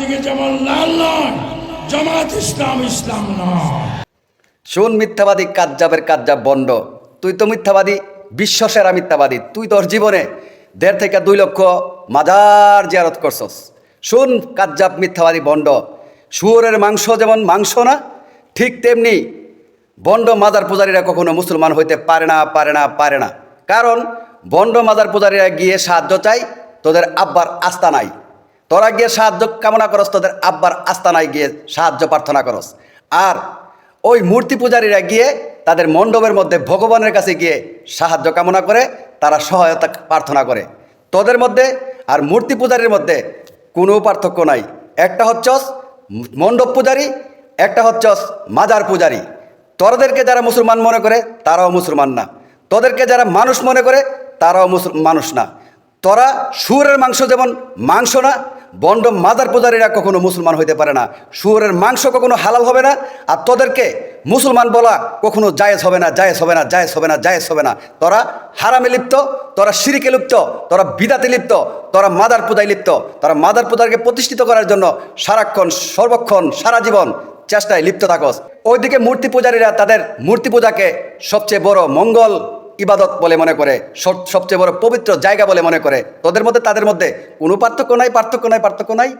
দিকে যেমন লাল নয় জামাত ইসলাম ইসলাম নয়। শোন, মিথ্যাবাদী কাজ্জাবের কাজ্জাব বন্ড তুই তো মিথ্যাবাদী বিশ্ব সেরা মিথ্যাবাদী। তুই তোর জীবনে দেড় থেকে দুই লক্ষ মাজার জিয়ারত করছস। শোন, কাজ্জাব মিথ্যাবাদী বন্ড শুয়োরের মাংস যেমন মাংস না, ঠিক তেমনি বন্ড মাজার পূজারীরা কখনো মুসলমান হইতে পারে না পারে না পারে না। কারণ বন্ড মাজার পূজারীরা গিয়ে সাহায্য চাই তোদের আব্বার আস্থা নাই। তোরা গিয়ে সাহায্য কামনা করস, তোদের আব্বার আস্তানায় গিয়ে সাহায্য প্রার্থনা করস। আর ওই মূর্তি পূজারীরা গিয়ে তাদের মণ্ডপের মধ্যে ভগবানের কাছে গিয়ে সাহায্য কামনা করে, তারা সহায়তা প্রার্থনা করে। তোদের মধ্যে আর মূর্তি পূজারীর মধ্যে কোনো পার্থক্য নাই। একটা হচ্ছস মণ্ডপ পূজারী, একটা হচ্ছস মাজার পূজারী। তোদেরকে যারা মুসলমান মনে করে, তারাও মুসলমান না। তোদেরকে যারা মানুষ মনে করে, তারাও মানুষ না। তোরা শুয়োরের মাংস যেমন মাংস না বন্ড মাদার পূজারীরা কখনো মুসলমান হইতে পারে না। শুয়োরের মাংস কখনো হালাল হবে না, আর তোদেরকে মুসলমান বলা কখনো জায়েজ হবে না, জায়েজ হবে না, জায়েজ হবে না, জায়েজ হবে না। তোরা হারামে লিপ্ত, তোরা সিরিকে লিপ্ত, তোরা বিদাতে লিপ্ত, তোরা মাদার পূজায় লিপ্ত। তোরা মাদার পূজাকে প্রতিষ্ঠিত করার জন্য সারাক্ষণ, সর্বক্ষণ, সারা জীবন চেষ্টায় লিপ্ত থাকস। ওইদিকে মূর্তি পূজারীরা তাদের মূর্তি পূজাকে সবচেয়ে বড় মঙ্গল ইবাদত বলে মনে করে, সব- সবচেয়ে বড় পবিত্র জায়গা বলে মনে করে। তোদের মধ্যে, তাদের মধ্যে কোনো পার্থক্য নাই পার্থক্য নাই পার্থক্য নাই?